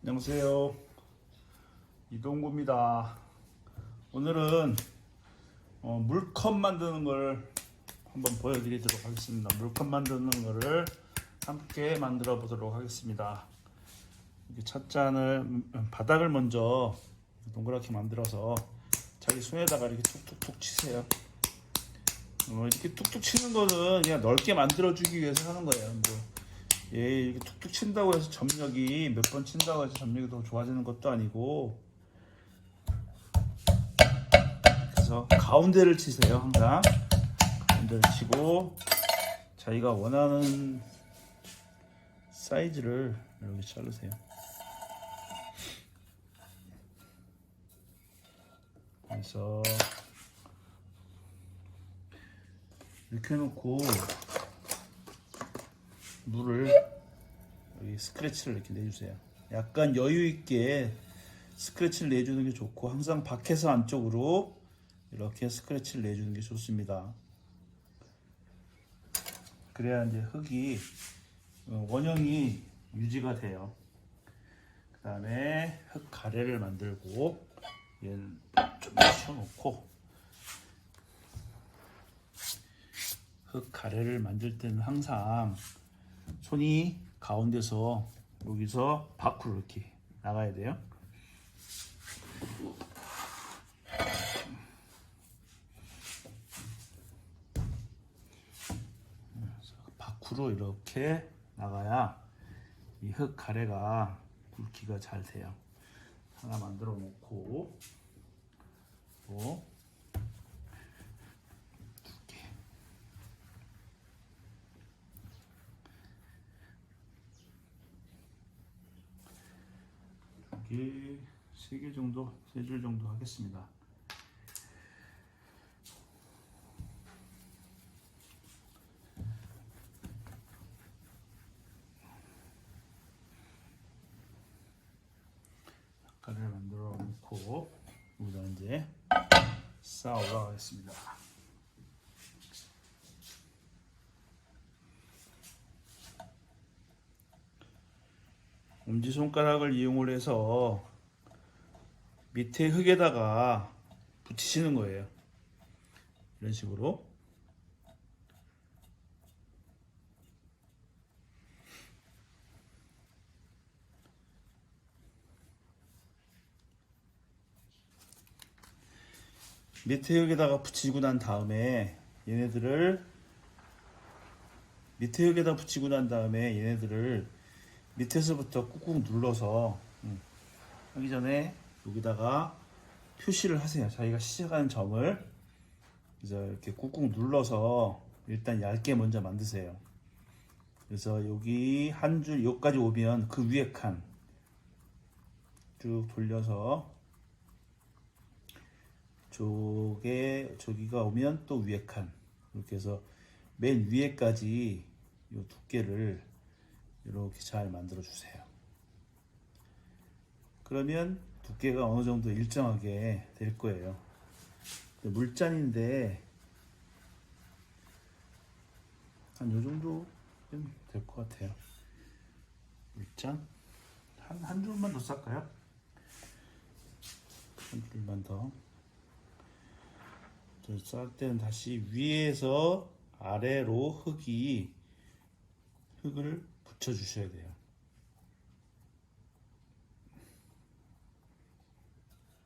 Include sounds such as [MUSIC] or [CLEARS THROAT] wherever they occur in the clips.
안녕하세요. 이동구입니다. 오늘은 어, 물컵 만드는 걸 한번 보여드리도록 하겠습니다. 물컵 만드는 거를 함께 만들어 보도록 하겠습니다. 이렇게 찻잔을 음, 바닥을 먼저 동그랗게 만들어서 자기 손에다가 이렇게 툭툭툭 치세요. 어, 이렇게 툭툭 치는 거는 그냥 넓게 만들어 주기 위해서 하는 거예요. 뭐 예, 이렇게 툭툭 친다고 해서 점력이 몇 번 친다고 해서 점력이 더 좋아지는 것도 아니고. 그래서 가운데를 치세요 항상. 가운데를 치고 자기가 원하는 사이즈를 이렇게 자르세요. 그래서 이렇게 해놓고 물을 여기 스크래치를 이렇게 내주세요. 약간 여유 있게 스크래치를 내주는 게 좋고 항상 밖에서 안쪽으로 이렇게 스크래치를 내주는 게 좋습니다. 그래야 이제 흙이 어, 원형이 유지가 돼요. 그 다음에 흙 가래를 만들고 얘를 좀 치워놓고 흙 가래를 만들 때는 항상 손이 가운데서 여기서 밖으로 이렇게 나가야 돼요. 밖으로 이렇게 나가야 이 흙 가래가 굵기가 잘 돼요. 하나 만들어 놓고 또 개, 세개 정도, 세 줄 정도 하겠습니다. 아까를 만들어 놓고 여기다 이제 쌓아 올라가겠습니다. 엄지손가락을 이용을 해서 밑에 흙에다가 붙이시는 거예요. 이런 식으로. 밑에 흙에다가 붙이고 난 다음에 얘네들을 밑에 흙에다 붙이고 난 다음에 얘네들을 밑에서부터 꾹꾹 눌러서 음, 하기 전에 여기다가 표시를 하세요. 자기가 시작하는 점을 그래서 이렇게 꾹꾹 눌러서 일단 얇게 먼저 만드세요. 그래서 여기 한 줄 여기까지 오면 그 위에 칸 쭉 돌려서 저게 저기가 오면 또 위에 칸 이렇게 해서 맨 위에까지 이 두께를 이렇게 잘 만들어 주세요. 그러면 두께가 어느 정도 일정하게 될 거예요. 물잔인데 한 요 정도 될 것 같아요. 물잔 한, 한 줄만 더 쌀까요? 한 줄만 더. 쌀 때는 다시 위에서 아래로 흙이 흙을 붙여 주셔야 돼요.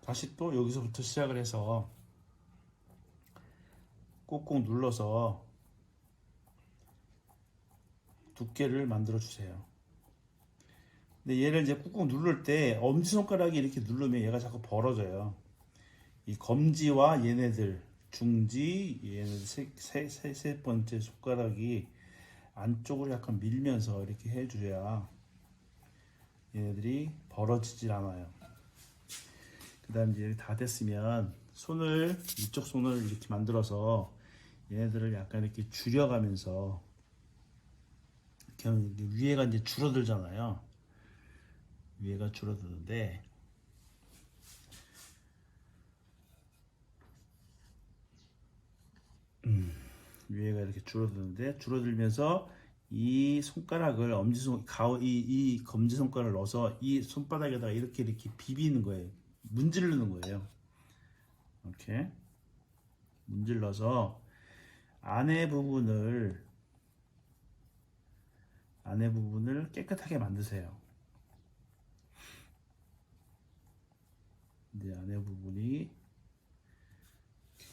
다시 또 여기서부터 시작을 해서 꾹꾹 눌러서 두께를 만들어 주세요. 근데 얘를 이제 꾹꾹 누를 때 엄지손가락이 이렇게 누르면 얘가 자꾸 벌어져요. 이 검지와 얘네들 중지 얘네들 세, 세, 세, 세 번째 손가락이 안쪽으로 약간 밀면서 이렇게 해줘야 얘네들이 벌어지질 않아요. 그 다음 이제 다 됐으면 손을 이쪽 손을 이렇게 만들어서 얘네들을 약간 이렇게 줄여가면서 이렇게 하면 위에가 이제 줄어들잖아요. 위에가 줄어드는데 음, 위에가 이렇게 줄어드는데 줄어들면서 이 손가락을 엄지손 가오 이, 이 검지 손가락을 넣어서 이 손바닥에다가 이렇게 이렇게 비비는 거예요. 문지르는 거예요. 이렇게 문질러서 안에 부분을 안에 부분을 깨끗하게 만드세요. 이제 안에 부분이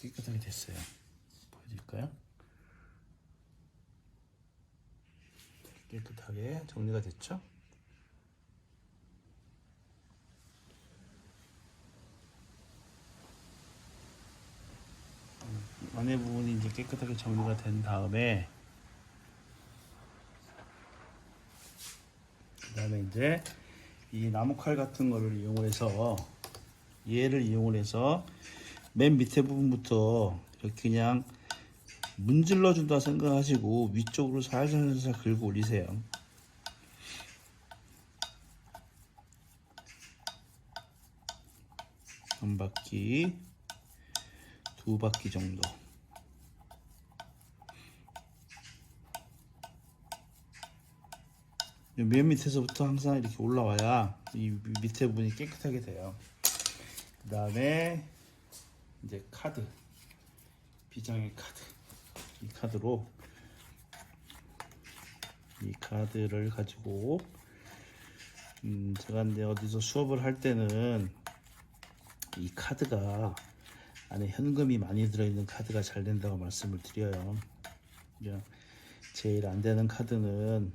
깨끗하게 됐어요. 보여드릴까요? 깨끗하게 정리가 됐죠? 음, 안에 부분이 이제 깨끗하게 정리가 된 다음에 그 다음에 이제 이 나무칼 같은 거를 이용해서 얘를 이용해서 맨 밑에 부분부터 이렇게 그냥 문질러 준다 생각하시고 위쪽으로 살살살살 긁어 올리세요. 한 바퀴, 두 바퀴 정도. 맨 밑에서부터 항상 이렇게 올라와야 이 밑에 부분이 깨끗하게 돼요. 그 다음에 이제 카드, 비장의 카드. 이 카드로 이 카드를 가지고 음 제가 이제 어디서 수업을 할 때는 이 카드가 안에 현금이 많이 들어있는 카드가 잘 된다고 말씀을 드려요. 그냥 제일 안 되는 카드는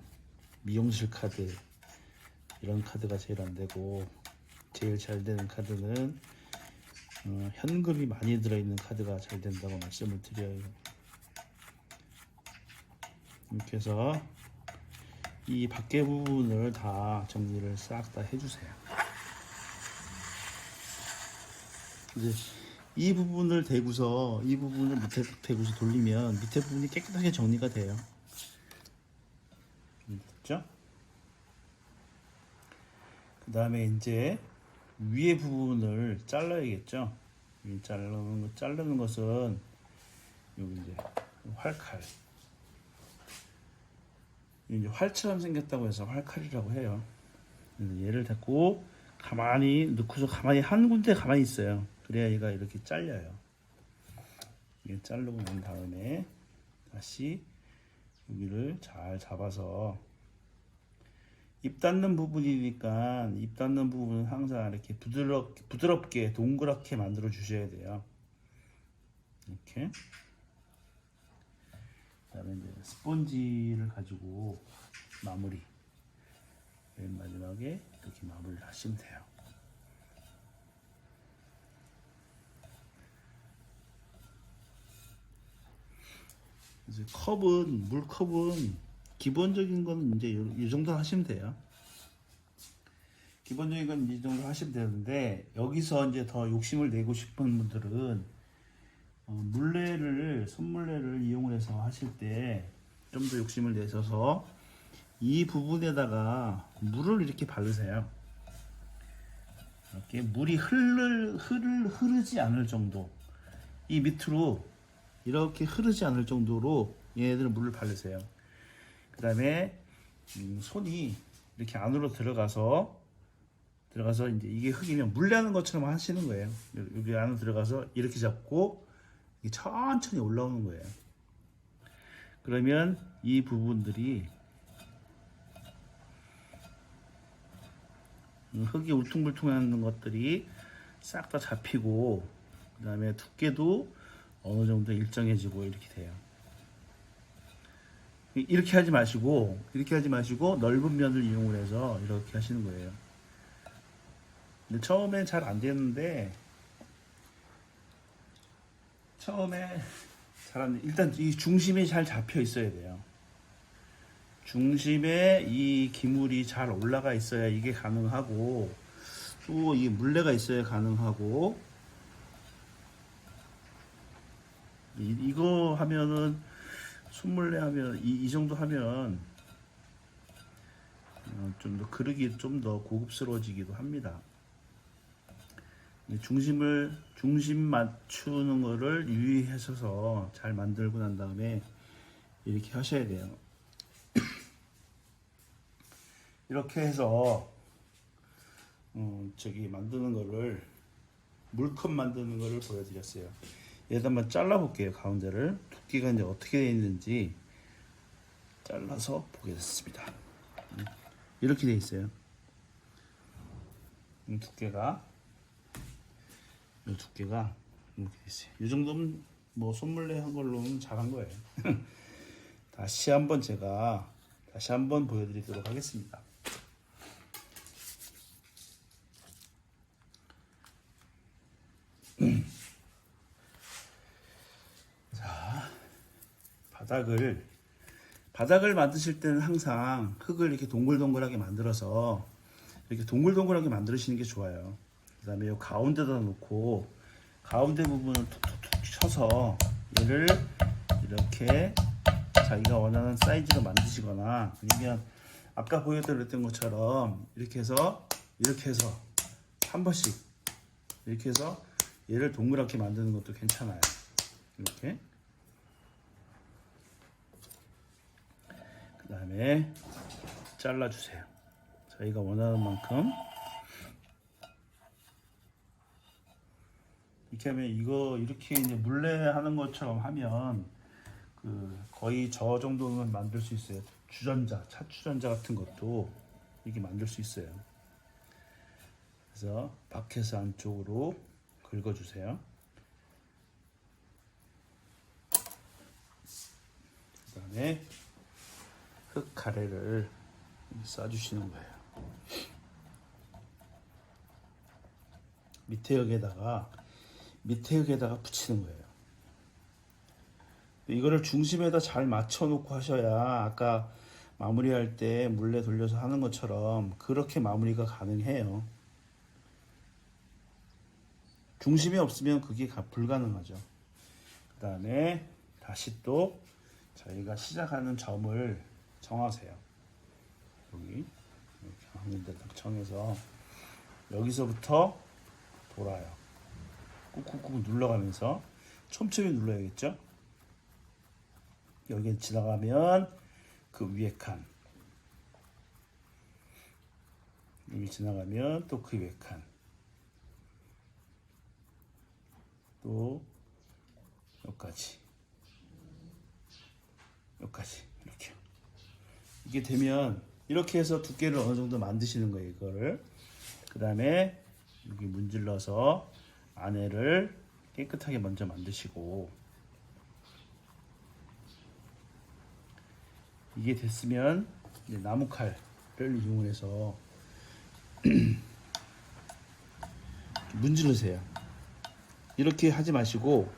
미용실 카드 이런 카드가 제일 안 되고 제일 잘 되는 카드는 어, 현금이 많이 들어있는 카드가 잘 된다고 말씀을 드려요. 이렇게 해서 이 밖에 부분을 다 정리를 싹 다 해주세요. 이제 이 부분을 대고서 이 부분을 밑에 대고서 돌리면 밑에 부분이 깨끗하게 정리가 돼요. 됐죠? 그 다음에 이제 위에 부분을 잘라야겠죠? 이 자르는, 거- 자르는 것은 여기 이제 활칼. 이제 활처럼 생겼다고 해서 활칼이라고 해요. 얘를 잡고 가만히 넣고서 가만히 한 군데 가만히 있어요. 그래야 얘가 이렇게 잘려요. 이게 자르고 난 다음에 다시 여기를 잘 잡아서 입 닿는 부분이니까 입 닿는 부분은 항상 이렇게 부드럽게, 부드럽게 동그랗게 만들어 주셔야 돼요. 이렇게. 그다음에 이제 스펀지를 가지고 마무리 맨 마지막에 이렇게 마무리를 하시면 돼요. 이제 컵은 물 컵은 기본적인 건 이제 요- 이 정도 하시면 돼요. 기본적인 건 이 정도 하시면 되는데 여기서 이제 더 욕심을 내고 싶은 분들은 어, 물레를 손물레를 이용해서 하실 때 좀 더 욕심을 내셔서 이 부분에다가 물을 이렇게 바르세요. 이렇게 물이 흐르, 흐르, 흐르지 않을 정도 이 밑으로 이렇게 흐르지 않을 정도로 얘네들 물을 바르세요. 그 다음에 음, 손이 이렇게 안으로 들어가서 들어가서 이제 이게 흙이면 물레하는 것처럼 하시는 거예요. 여기 안으로 들어가서 이렇게 잡고 천천히 올라오는 거예요. 그러면 이 부분들이 음, 흙이 울퉁불퉁하는 것들이 싹 다 잡히고 그 다음에 두께도 어느 정도 일정해지고 이렇게 돼요. 이렇게 하지 마시고 이렇게 하지 마시고 넓은 면을 이용을 해서 이렇게 하시는 거예요. 근데 처음엔 잘 안 되는데 처음에 돼. 일단 이 중심이 잘 잡혀 있어야 돼요. 중심에 이 기물이 잘 올라가 있어야 이게 가능하고 또 이 물레가 있어야 가능하고 이, 이거 하면은 손물레 하면 이, 이 정도 하면 어, 좀더 그릇이 좀 더 고급스러워지기도 합니다. 이 중심을 중심 맞추는 거를 유의하셔서 잘 만들고 난 다음에 이렇게 하셔야 돼요. [CLEARS THROAT] 이렇게 해서 어, 저기 만드는 거를 물컵 만드는 거를 보여드렸어요. 얘도 한번 잘라볼게요 가운데를 두께가 이제 어떻게 되어 있는지 잘라서 보겠습니다. 음, 이렇게 되어 있어요. 이 두께가 이 두께가 이렇게 있어요. 이 정도면 뭐 손물레 한 걸로는 잘한 거예요. [LAUGHS] 다시 한번 제가 다시 한번 보여드리도록 하겠습니다. [CLEARS THROAT] 바닥을 바닥을 만드실 때는 항상 흙을 이렇게 동글동글하게 만들어서 이렇게 동글동글하게 만드시는 게 좋아요. 그 다음에 이 가운데다 놓고 가운데 부분을 툭툭툭 쳐서 얘를 이렇게 자기가 원하는 사이즈로 만드시거나 아니면 아까 보여드렸던 것처럼 이렇게 해서 이렇게 해서 한 번씩 이렇게 해서 얘를 동그랗게 만드는 것도 괜찮아요. 이렇게 그 다음에 잘라주세요. 저희가 원하는 만큼 이렇게 하면 이거 이렇게 이제 물레 하는 것처럼 하면 그 거의 저 정도면 만들 수 있어요. 주전자, 차 주전자 같은 것도 이렇게 만들 수 있어요. 그래서 밖에서 안쪽으로 긁어주세요. 그 다음에 흙 가래를 싸주시는 거예요. 밑에 흙에다가 밑에 흙에다가 붙이는 거예요. 이거를 중심에다 잘 맞춰놓고 하셔야 아까 마무리할 때 물레 돌려서 하는 것처럼 그렇게 마무리가 가능해요. 중심이 없으면 그게 가- 불가능하죠. 그 다음에 다시 또 저희가 시작하는 점을 정하세요. 여기 이렇게 하는 데딱 정해서 여기서부터 돌아요. 꾹꾹꾹 눌러가면서 촘촘히 눌러야겠죠? 여기 지나가면 그 위에 칸. 여기 지나가면 또 그 위에 칸. 또 여기까지. 여기까지. 이렇게. 이게 되면 이렇게 해서 두께를 어느 정도 만드시는 거예요 이거를. 그 다음에 여기 문질러서 안에를 깨끗하게 먼저 만드시고 이게 됐으면 이제 나무 칼을 이용해서 [CLEARS THROAT] 문지르세요. 이렇게 하지 마시고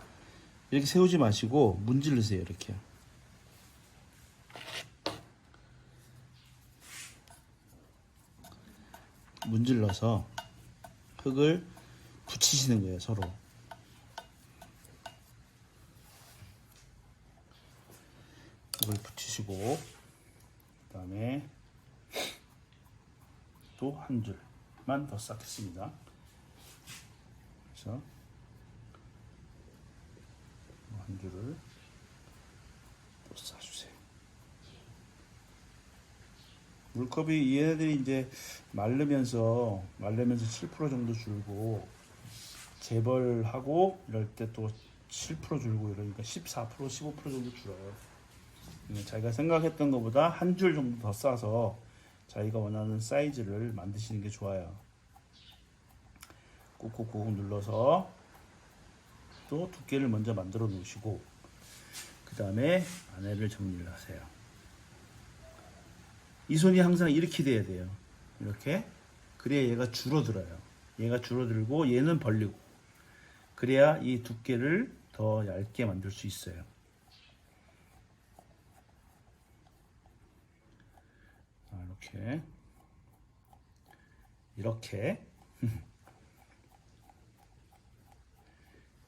이렇게 세우지 마시고 문지르세요. 이렇게. 문질러서 흙을 붙이시는 거예요, 서로. 흙을 붙이시고 그 다음에 또 한 줄만 더 쌓겠습니다. 그래서 한 줄을 또 쌓아주세요. 물컵이 얘네들이 이제 마르면서 마르면서 7% 정도 줄고 재벌하고 이럴 때 또 7% 줄고 이러니까 14% 15% 정도 줄어요. 음, 자기가 생각했던 것보다 한 줄 정도 더 싸서 자기가 원하는 사이즈를 만드시는 게 좋아요. 꾹꾹꾹 눌러서 또 두께를 먼저 만들어 놓으시고 그 다음에 안에를 정리를 하세요. 이 손이 항상 이렇게 돼야 돼요. 이렇게 그래야 얘가 줄어들어요. 얘가 줄어들고 얘는 벌리고 그래야 이 두께를 더 얇게 만들 수 있어요. 자, 이렇게 이렇게 [LAUGHS]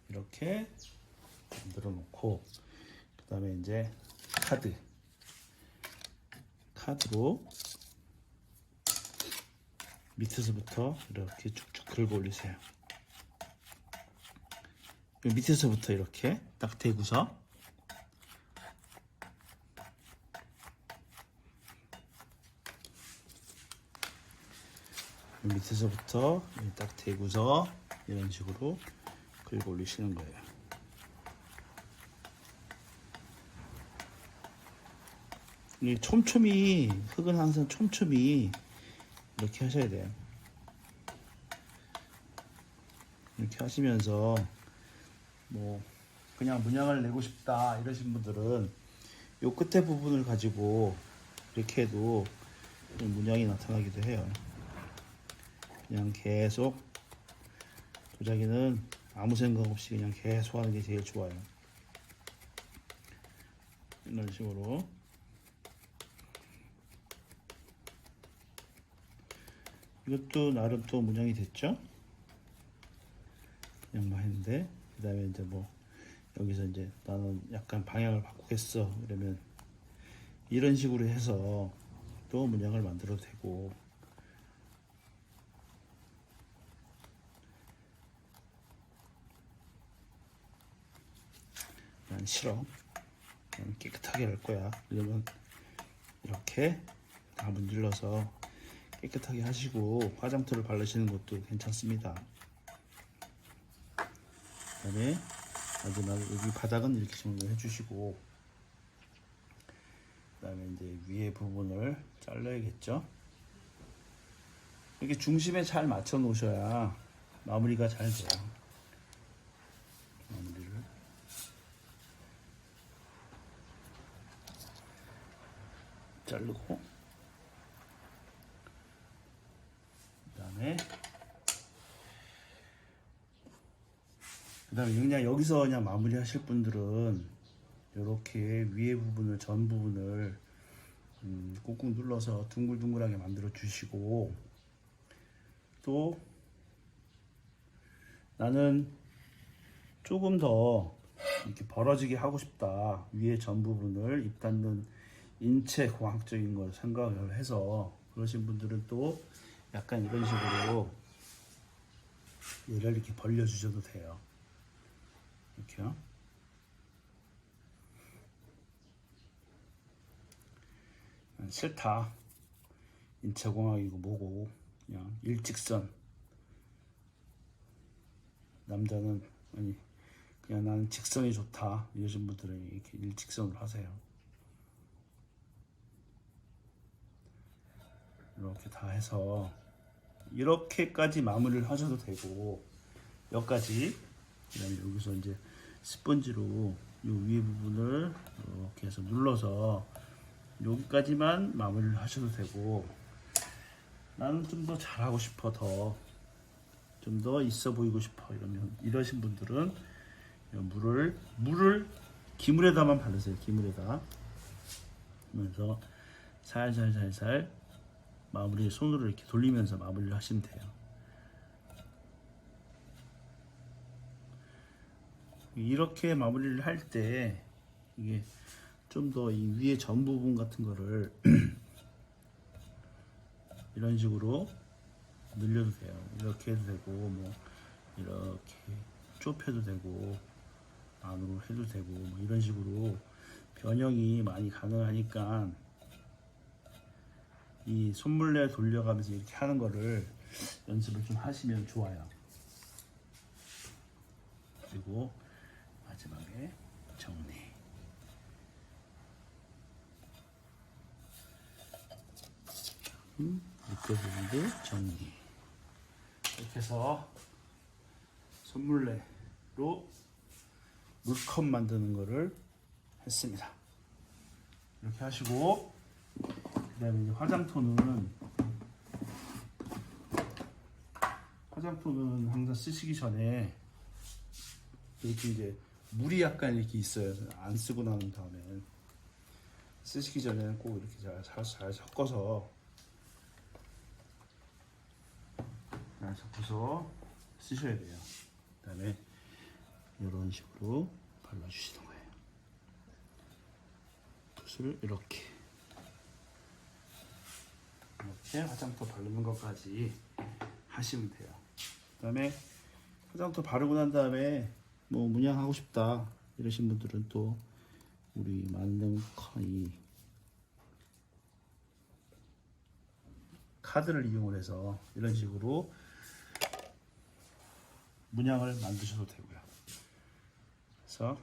이렇게 만들어 놓고 그 다음에 이제 카드 카드로 밑에서부터 이렇게 쭉쭉 긁어 올리세요. 그 밑에서부터 이렇게 딱 대고서 밑에서부터 딱 대고서 이런 식으로 긁어 올리시는 거예요. 이 촘촘히 흙은 항상 촘촘히 이렇게 하셔야 돼요. 이렇게 하시면서 뭐 그냥 문양을 내고 싶다 이러신 분들은 요 끝에 부분을 가지고 이렇게 해도 문양이 나타나기도 해요. 그냥 계속 도자기는 아무 생각 없이 그냥 계속 하는 게 제일 좋아요. 이런 식으로 이것도 나름 또 문양이 됐죠? 그냥 뭐 했는데 그 다음에 이제 뭐 여기서 이제 나는 약간 방향을 바꾸겠어 이러면 이런 식으로 해서 또 문양을 만들어도 되고. 난 싫어. 난 깨끗하게 할 거야. 이러면 이렇게 다 문질러서 깨끗하게 하시고 화장토를 바르시는 것도 괜찮습니다 그다음에 마지막 여기 바닥은 이렇게 정리해 주시고 그다음에 이제 위에 부분을 잘라야겠죠. 이렇게 중심에 잘 맞춰 놓으셔야 마무리가 잘 돼요. 마무리를 자르고 그다음에 다음에 그냥 여기서 그냥 마무리 하실 분들은 이렇게 위에 부분을 전 부분을 음, 꾹꾹 눌러서 둥글둥글하게 만들어 주시고 또 나는 조금 더 이렇게 벌어지게 하고 싶다 위에 전 부분을 입 닫는 인체 공학적인 걸 생각을 해서 그러신 분들은 또 약간 이런 식으로 얘를 이렇게 벌려 주셔도 돼요. 이렇게요. 난 싫다. 인체공학이고 뭐고 그냥 일직선. 남자는 아니 그냥 나는 직선이 좋다 이러신 분들은 이렇게 일직선으로 하세요. 이렇게 다 해서 이렇게까지 마무리를 하셔도 되고 여기까지 그다음에 여기서 이제 스펀지로 요 위에 부분을 이렇게 해서 눌러서 여기까지만 마무리를 하셔도 되고 나는 좀 더 잘하고 싶어 더. 좀 더 있어 보이고 싶어. 이러면 이러신 분들은 이 물을 물을 기물에다만 바르세요 기물에다. 그러면서 살살살살 마무리 손으로 이렇게 돌리면서 마무리를 하시면 돼요. 이렇게 마무리를 할 때 이게 좀 더 이 위에 전 부분 같은 거를 [CLEARS THROAT] 이런 식으로 늘려도 돼요. 이렇게 해도 되고 뭐 이렇게 좁혀도 되고 안으로 해도 되고 뭐 이런 식으로 변형이 많이 가능하니까 이 손물레 돌려가면서 이렇게 하는 거를 연습을 좀 하시면 좋아요. 그리고 마지막에 정리. 음, 밑에 부분도 정리. 이렇게 해서 손물레로 물컵 만드는 거를 했습니다. 이렇게 하시고 그 다음에 이제 화장토는 화장토는 항상 쓰시기 전에 이렇게 이제 물이 약간 이렇게 있어요. 안 쓰고 나는 다음에 쓰시기 전에는 꼭 이렇게 잘, 잘, 잘 섞어서 잘 섞어서 쓰셔야 돼요. 그 다음에 이런 식으로 발라주시는 거예요. 붓을 이렇게 이렇게 화장토 바르는 것까지 하시면 돼요. 그 다음에 화장토 바르고 난 다음에 뭐 문양하고 싶다 이러신 분들은 또 우리 만능 이 카드를 이용해서 이런 식으로 문양을 만드셔도 되고요. 그래서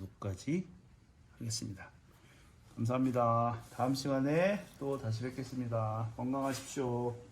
여기까지 하겠습니다. 감사합니다. 다음 시간에 또 다시 뵙겠습니다. 건강하십시오.